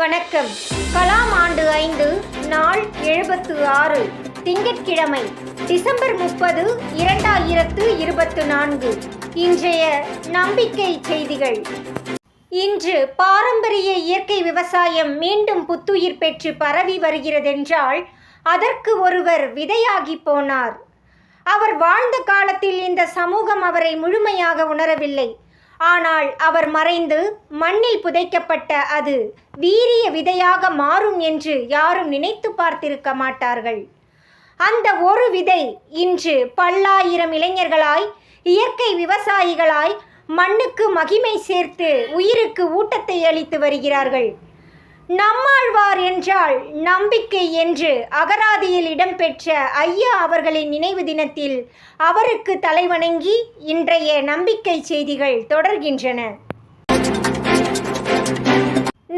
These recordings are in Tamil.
வணக்கம். கலாம் ஆண்டு ஐந்து நாள் எழுபத்து ஆறு திங்கட்கிழமை டிசம்பர் முப்பது இரண்டாயிரத்து இருபத்து நான்கு இன்றைய நம்பிக்கை செய்திகள். இன்று பாரம்பரிய இயற்கை விவசாயம் மீண்டும் புத்துயிர் பெற்று பரவி வருகிறதென்றால் அதற்கு ஒருவர் விதையாகி போனார். அவர் வாழ்ந்த காலத்தில் இந்த சமூகம் அவரை முழுமையாக உணரவில்லை. ஆனால் அவர் மறைந்து மண்ணில் புதைக்கப்பட்ட அது வீரிய விதையாக மாறும் என்று யாரும் நினைத்து பார்த்திருக்க மாட்டார்கள். அந்த ஒரு விதை இன்று பல்லாயிரம் இளைஞர்களாய் இயற்கை விவசாயிகளாய் மண்ணுக்கு மகிமை சேர்த்து உயிருக்கு ஊட்டத்தை அளித்து வருகிறார்கள். நம்மாழ்வார் என்றால் நம்பிக்கை என்று அகராதியில் இடம்பெற்ற ஐயா அவர்களின் நினைவு தினத்தில் அவருக்கு தலைவணங்கி இன்றைய நம்பிக்கை செய்திகள் தொடர்கின்றன.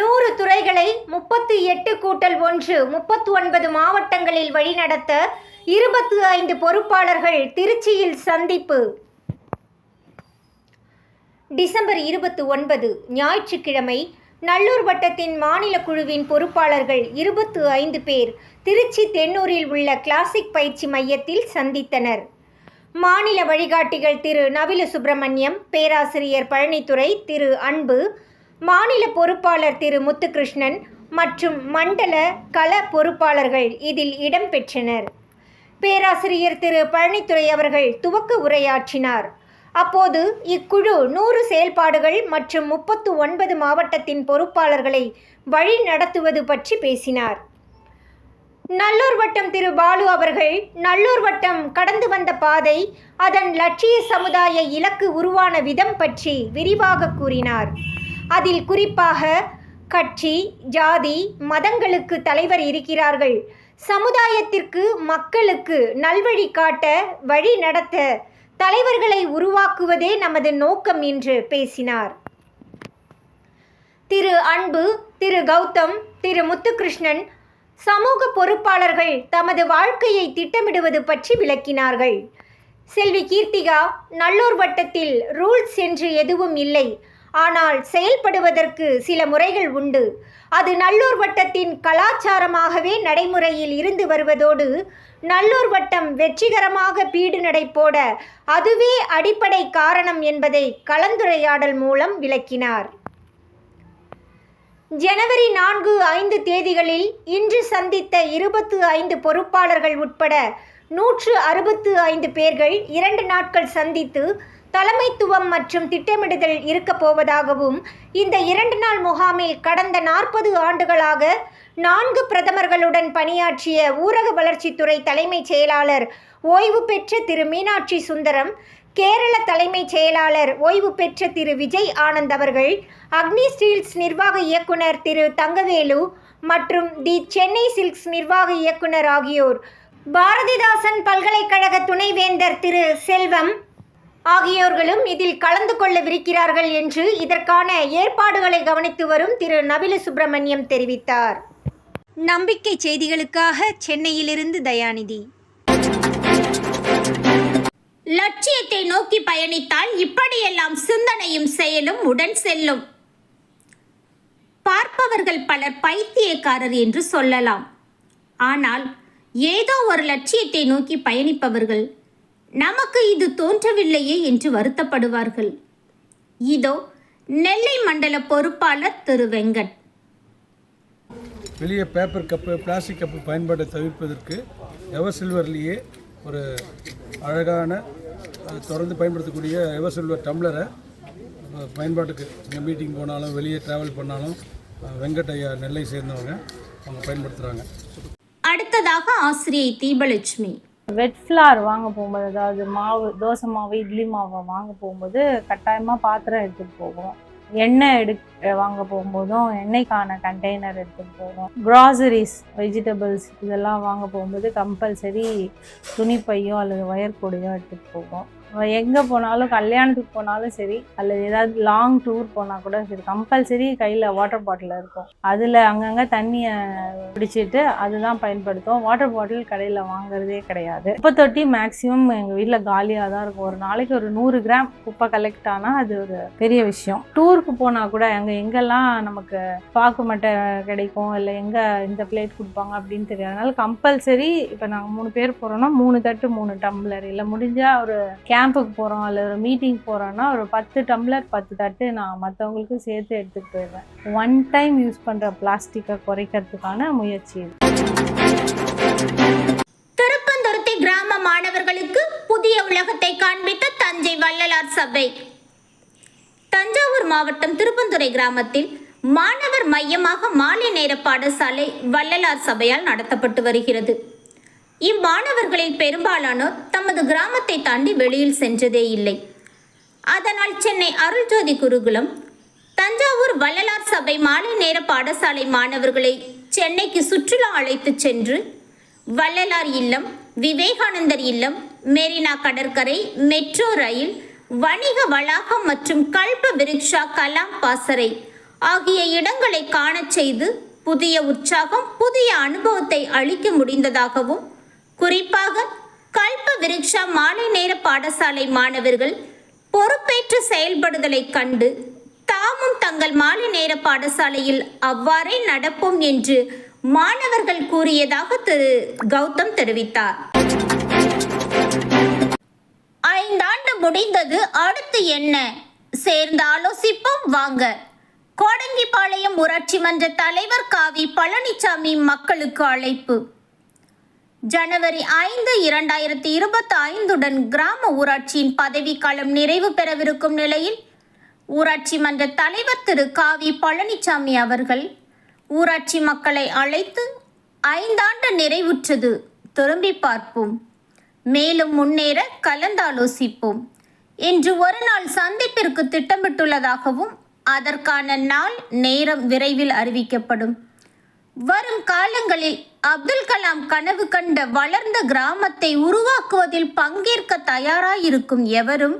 நூறு துறைகளை முப்பத்தி எட்டு கூட்டல் ஒன்று முப்பத்து ஒன்பது மாவட்டங்களில் வழிநடத்த இருபத்து ஐந்து பொறுப்பாளர்கள் திருச்சியில் சந்திப்பு. டிசம்பர் இருபத்து ஒன்பது ஞாயிற்றுக்கிழமை நல்லூர் வட்டத்தின் மாநில குழுவின் பொறுப்பாளர்கள் இருபத்து ஐந்து பேர் திருச்சி தென்னூரில் உள்ள கிளாசிக் பயிற்சி மையத்தில் சந்தித்தனர். மாநில வழிகாட்டிகள் திரு நவில சுப்பிரமணியம் பேராசிரியர் பழனித்துறை திரு அன்பு மாநில பொறுப்பாளர் திரு முத்துகிருஷ்ணன் மற்றும் மண்டல கள பொறுப்பாளர்கள் இதில் இடம்பெற்றனர் பேராசிரியர் திரு பழனித்துறை அவர்கள் துவக்க உரையாற்றினார். அப்போது இக்குழு நூறு செயல்பாடுகள் மற்றும் முப்பத்து ஒன்பது மாவட்டத்தின் பொறுப்பாளர்களை வழி நடத்துவது பற்றி பேசினார். நல்லூர் வட்டம் திரு பாலு அவர்கள் நல்லூர் வட்டம் கடந்து வந்த பாதை அதன் லட்சிய சமுதாய இலக்கு உருவான விதம் பற்றி விரிவாக கூறினார். அதில் குறிப்பாக கட்சி ஜாதி மதங்களுக்கு தலைவர் இருக்கிறார்கள். சமுதாயத்திற்கு மக்களுக்கு நல்வழி காட்ட வழி நடத்த தலைவர்களை உருவாக்குவதே நமது நோக்கம் என்று பேசினார். திரு அன்பு திரு கௌதம் திரு முத்துகிருஷ்ணன் சமூக பொறுப்பாளர்கள் தமது வாழ்க்கையை திட்டமிடுவது பற்றி விளக்கினார்கள். செல்வி கீர்த்திகா நல்லூர் வட்டத்தில் ரூல்ஸ் என்று எதுவும் இல்லை. ஆனால் செயல்படுவதற்கு சில முறைகள் உண்டு. அது நல்லூர் வட்டத்தின் கலாச்சாரமாகவே நடைமுறையில் இருந்து வருவதோடு நல்லூர் வட்டம் வெற்றிகரமாக பீடு நடை போட அதுவே அடிப்படை காரணம் என்பதை கலந்துரையாடல் மூலம் விளக்கினார். ஜனவரி நான்கு ஐந்து தேதிகளில் இன்று சந்தித்த இருபத்து ஐந்து பொறுப்பாளர்கள் உட்பட நூற்று அறுபத்து ஐந்து பேர்கள் இரண்டு நாட்கள் சந்தித்து தலைமைத்துவம் மற்றும் திட்டமிடுதல் இருக்கப் போவதாகவும் இந்த இரண்டு நாள் முகாமில் கடந்த நாற்பது ஆண்டுகளாக நான்கு பிரதமர்களுடன் பணியாற்றிய ஊரக வளர்ச்சித்துறை தலைமைச் செயலாளர் ஓய்வு பெற்ற திரு மீனாட்சி சுந்தரம் கேரள தலைமைச் செயலாளர் ஓய்வு பெற்ற திரு விஜய் ஆனந்த் அவர்கள் அக்னி ஸ்டீல்ஸ் நிர்வாக இயக்குனர் திரு தங்கவேலு மற்றும் தி சென்னை சில்க்ஸ் நிர்வாக இயக்குனர் ஆகியோர். பாரதிதாசன் பல்கலைக்கழக துணைவேந்தர் திரு செல்வம் ஆகியோர்களும் இதில் கலந்து கொள்ளவிருக்கிறார்கள் என்று இதற்கான ஏற்பாடுகளை கவனித்து வரும் திரு நபில சுப்பிரமணியம் தெரிவித்தார். நம்பிக்கை செய்திகளுக்காக சென்னையிலிருந்து தயாநிதி. லட்சியத்தை நோக்கி பயணித்தால் இப்படியெல்லாம் சிந்தனையும் செயலும் உடன் செல்லும். பார்ப்பவர்கள் பலர் பைத்தியக்காரர் என்று சொல்லலாம். ஆனால் ஏதோ ஒரு லட்சியத்தை நோக்கி பயணிப்பவர்கள் நமக்கு இது தோன்றவில்லையே என்று வருத்தப்படுவார்கள். இதோ நெல்லை மண்டல பொறுப்பாளர் திரு வெங்கட். வெளியே பேப்பர் கப்பு பிளாஸ்டிக் கப்பு பயன்பாட்டை தவிர்ப்பதற்கு எவர் சில்வர்லேயே ஒரு அழகான தொடர்ந்து பயன்படுத்தக்கூடிய எவர் சில்வர் டம்ளரை பயன்பாட்டுக்கு எங்கள் மீட்டிங் போனாலும் வெளியே ட்ராவல் பண்ணாலும் அஹ், வெங்கட் ஐயா நெல்லை சேர்ந்தவங்க அவங்க பயன்படுத்துகிறாங்க அடுத்ததாக ஆசிரியை தீபலட்சுமி. வெட் ஃப்ளார் வாங்க போகும்போது அதாவது மாவு தோசை மாவு இட்லி மாவை வாங்க போகும்போது கட்டாயமாக பாத்திரம் எடுத்துகிட்டு போவோம். எண்ணெய் எடு வாங்க போகும்போதும் எண்ணெய்க்கான கண்டெய்னர் எடுத்துகிட்டு போவோம். க்ராசரிஸ் வெஜிடபிள்ஸ் இதெல்லாம் வாங்க போகும்போது கம்பல்சரி துணிப்பையோ அல்லது ஒயர் கூடையோ எடுத்துகிட்டு போவோம். எங்கே போனாலும் கல்யாணத்துக்கு போனாலும் சரி அல்லது ஏதாவது லாங் டூர் போனால் கூட சரி கம்பல்சரி கையில் வாட்டர் பாட்டில் இருக்கும். அதில் அங்கங்கே தண்ணியை பிடிச்சிட்டு அதுதான் பயன்படுத்தும் வாட்டர் பாட்டில் கடையில் வாங்குறதே கிடையாது. குப்பை தொட்டி மேக்ஸிமம் எங்கள் வீட்டில் காலியாக தான் இருக்கும். ஒரு நாளைக்கு ஒரு நூறு கிராம் குப்பை கலெக்ட் ஆனால் அது ஒரு பெரிய விஷயம். டூருக்கு போனால் கூட அங்கே எங்கெல்லாம் நமக்கு பாக்கு மட்டை கிடைக்கும் இல்லை எங்கே இந்த பிளேட் கொடுப்பாங்க அப்படின்னு தெரியாது அதனால கம்பல்சரி இப்போ நாங்கள் மூணு பேர் போகிறோம்னா மூணு தட்டு மூணு டம்ளர் இல்லை முடிஞ்சால் ஒரு கேம்புக்கு போகிறோம் இல்லை ஒரு மீட்டிங் போகிறோன்னா ஒரு பத்து டம்ளர் பத்து தட்டு நான் மற்றவங்களுக்கு சேர்த்து எடுத்துகிட்டு போயிடுவேன். ஒன் டைம் யூஸ் பண்ணுற பிளாஸ்டிக்கை குறைக்கிறதுக்கான முயற்சி திருப்பந்துருத்தி கிராம மாணவர்களுக்கு புதிய உலகத்தை காண்பித்த தஞ்சை வள்ளலார் சபை. தஞ்சாவூர் மாவட்டம் திருப்பந்துறை கிராமத்தில் மாணவர் மையமாக மாலை நேர பாடசாலை வள்ளலார் சபையால் நடத்தப்பட்டு வருகிறது. இம்மாணவர்களில் பெரும்பாலானோர் தமது கிராமத்தை தாண்டி வெளியில் சென்றதே இல்லை. அதனால் சென்னை அருள்ஜோதி குருகுலம் தஞ்சாவூர் வள்ளலார் சபை மாலை நேர பாடசாலை மாணவர்களை சென்னைக்கு சுற்றுலா அழைத்துச் சென்று வள்ளலார் இல்லம் விவேகானந்தர் இல்லம் மெரினா கடற்கரை மெட்ரோ ரயில் வணிக வளாகம் மற்றும் கல்ப விருக்ஷா கலாம் பாசறை ஆகிய இடங்களை காணச் செய்து புதிய உற்சாகம் புதிய அனுபவத்தை அளிக்க முடிந்ததாகவும் குறிப்பாக கல்ப விருக்ஷா மாலை நேர பாடசாலை மாணவர்கள் பொறுப்பேற்று செயல்படுதலைக் கண்டு தாமும் தங்கள் மாலை நேர பாடசாலையில் அவ்வாறே நடப்போம் என்று மாணவர்கள் கூறியதாக திரு. கௌதம் தெரிவித்தார். ஐந்தாண்டு முடிந்தது அடுத்து என்ன? சேர்ந்து ஆலோசிப்போம் வாங்க. கோடங்கிப்பாளையம் ஊராட்சி மன்ற தலைவர் காவி பழனிசாமி மக்களுக்கு அழைப்பு. ஜனவரி ஐந்து இரண்டாயிரத்தி இருபத்தி ஐந்துடன் கிராம ஊராட்சியின் பதவிக்காலம் நிறைவு பெறவிருக்கும் நிலையில் ஊராட்சி மன்ற தலைவர் திரு. காவி பழனிசாமி அவர்கள் ஊராட்சி மக்களை அழைத்து ஐந்தாண்டு நிறைவுற்றது. திரும்பி பார்ப்போம். மேலும் முன்னேற கலந்தாலோசிப்போம். இன்று ஒரு நாள் சந்திப்பிற்கு திட்டமிட்டுள்ளதாகவும் அதற்கான நாள் நேரம் விரைவில் அறிவிக்கப்படும். வரும் காலங்களில் அப்துல் கலாம் கனவு கண்ட வளர்ந்த கிராமத்தை உருவாக்குவதில் பங்கேற்க தயாராயிருக்கும் எவரும்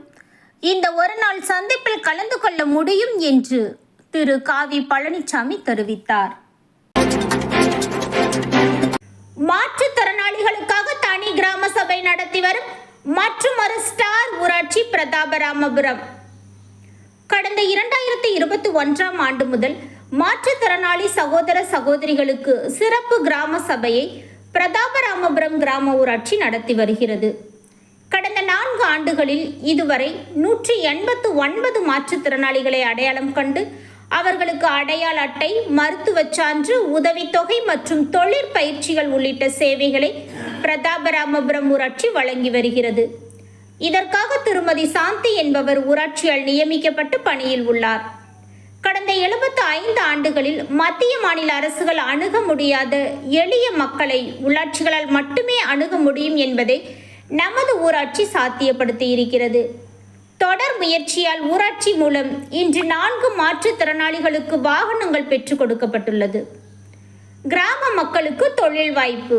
இந்த ஒரு நாள் சந்திப்பில் கலந்து கொள்ள முடியும் என்று திரு காவி பழனிசாமி தெரிவித்தார். மாற்றுத்திறனாளிகளுக்காக தனி கிராம சபை நடத்தி வரும் மற்றும் ஒரு ஸ்டார் ஊராட்சி பிரதாபராமபுரம். கடந்த இரண்டாயிரத்தி இருபத்தி ஒன்றாம் ஆண்டு முதல் மாற்றுத்திறனாளி சகோதர சகோதரிகளுக்கு சிறப்பு கிராம சபையை பிரதாபராமபுரம் கிராம ஊராட்சி நடத்தி வருகிறது. கடந்த நான்கு ஆண்டுகளில் இதுவரை நூற்றி எண்பத்து ஒன்பது மாற்றுத்திறனாளிகளை அடையாளம் கண்டு அவர்களுக்கு அடையாள அட்டை மருத்துவச் சான்று உதவித்தொகை மற்றும் தொழிற்பயிற்சிகள் உள்ளிட்ட சேவைகளை பிரதாபராமபுரம் ஊராட்சி வழங்கி வருகிறது. இதற்காக திருமதி சாந்தி என்பவர் ஊராட்சியால் நியமிக்கப்பட்டு பணியில் உள்ளார். கடந்த எழுபத்து ஐந்து ஆண்டுகளில் மத்திய மாநில அரசுகள் அணுக முடியாத எளிய மக்களை உள்ளாட்சிகளால் மட்டுமே அணுக முடியும் என்பதை நமது ஊராட்சி சாத்தியப்படுத்தி இருக்கிறது. தொடர் முயற்சியால் ஊராட்சி மூலம் இன்று நான்கு மாற்றுத்திறனாளிகளுக்கு வாகனங்கள் பெற்றுக் கொடுக்கப்பட்டுள்ளது. கிராம மக்களுக்கு தொழில் வாய்ப்பு.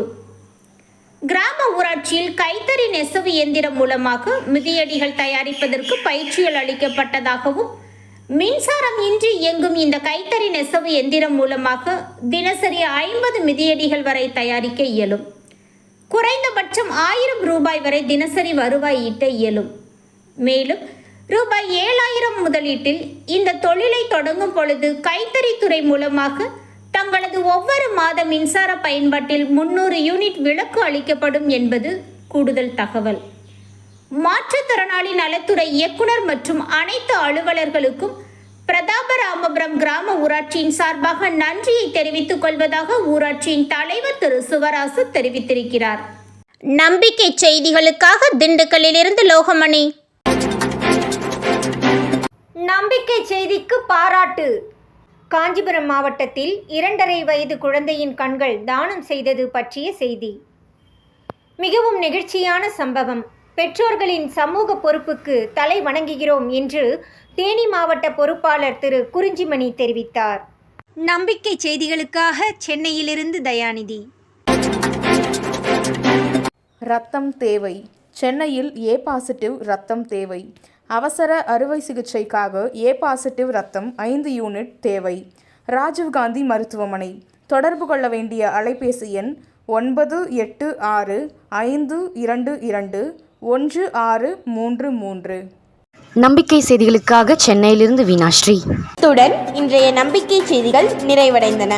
கிராம ஊராட்சியில் கைத்தறி நெசவு இயந்திரம் மூலமாக மிதியடிகள் தயாரிப்பதற்கு பயிற்சிகள் அளிக்கப்பட்டதாகவும் மின்சாரம் இன்றி இயங்கும் இந்த கைத்தறி நெசவு எந்திரம் மூலமாக தினசரி ஐம்பது மிதியடிகள் வரை தயாரிக்க இயலும். குறைந்தபட்சம் ஆயிரம் ரூபாய் வரை தினசரி வருவாய் ஈட்ட இயலும். மேலும் ரூபாய் ஏழாயிரம் முதலீட்டில் இந்த தொழிலை தொடங்கும் பொழுது கைத்தறித்துறை மூலமாக தங்களது ஒவ்வொரு மாத மின்சார பயன்பாட்டில் முன்னூறு யூனிட் விலக்கு அளிக்கப்படும் என்பது கூடுதல் தகவல். மாற்றுத்திறனாளி நலத்துறை இயக்குனர் மற்றும் அனைத்து அலுவலர்களுக்கும் பிரதாபராமபுரம் கிராம ஊராட்சியின் சார்பாக நன்றியை தெரிவித்துக் கொள்வதாக ஊராட்சியின் தலைவர் திரு சிவராசு தெரிவித்திருக்கிறார். நம்பிக்கை செய்திகளுக்காக திண்டுக்கல்லிலிருந்து லோகமணி. நம்பிக்கை செய்திக்கு பாராட்டு. காஞ்சிபுரம் மாவட்டத்தில் இரண்டரை வயது குழந்தையின் கண்கள் தானம் செய்தது பற்றிய செய்தி. மிகவும் நெகிழ்ச்சியான சம்பவம். பெற்றோர்களின் சமூக பொறுப்புக்கு தலை வணங்குகிறோம் என்று தேனி மாவட்ட பொறுப்பாளர் திரு குறிஞ்சிமணி தெரிவித்தார். நம்பிக்கை செய்திகளுக்காக சென்னையிலிருந்து தயாநிதி. ரத்தம் தேவை. சென்னையில் ஏ பாசிட்டிவ் ரத்தம் தேவை. அவசர அறுவை சிகிச்சைக்காக ஏ பாசிட்டிவ் ரத்தம் ஐந்து யூனிட் தேவை. ராஜீவ்காந்தி மருத்துவமனை. தொடர்பு கொள்ள வேண்டிய அலைபேசி எண் ஒன்பது எட்டு ஆறு ஐந்து இரண்டு இரண்டு ஒன்று ஆறு மூன்று மூன்று. நம்பிக்கை செய்திகளுக்காக சென்னையிலிருந்து வீணாஸ்ரீ இத்துடன் இன்றைய நம்பிக்கை செய்திகள் நிறைவடைந்தன.